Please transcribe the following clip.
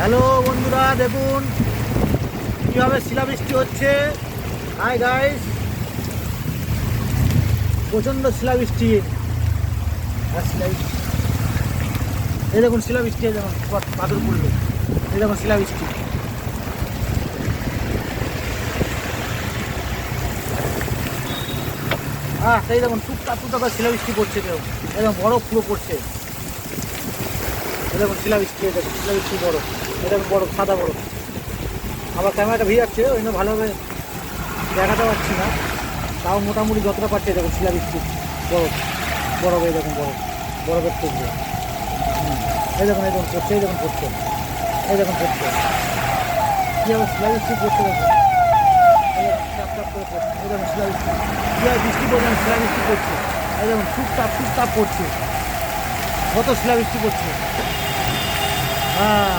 Hello বন্ধুরা, দেখুন কীভাবে শিলাবৃষ্টি হচ্ছে। হাই গাইস প্রচণ্ড শিলাবৃষ্টি। আর এই দেখুন শিলাবৃষ্টি পা- পাথর পড়ল। এই দেখুন শিলাবৃষ্টি। হ্যাঁ এই দেখুন টুকটাক টুকটাক শিলাবৃষ্টি পড়ছে দেখুন একদম বরফ পুরো পড়ছে। দেখুন শিলাবৃষ্টি এই দেখুন শিলাবৃষ্টি বরফ এই দেখুন বরফ সাদা বরফ আবার ক্যামেরাটা ভিজাচ্ছে ওই জন্য ভালোভাবে দেখাতে পারছি না। তাও মোটামুটি যতটা পারছে দেখুন শিলাবৃষ্টি বরফ বরফ এই দেখুন বরফ বরফের টুকরো এই দেখুন এই দেখুন পড়ছে এই দেখুন পড়ছে এই দেখুন পড়ছে কীভাবে শিলাবৃষ্টি পড়ছে দেখুন। এই দেখুন বৃষ্টি পড়ছে শিলাবৃষ্টি পড়ছে এই দেখুন টুকটাপ টুকটাপ পড়ছে কত শিলাবৃষ্টি পড়ছে হ্যাঁ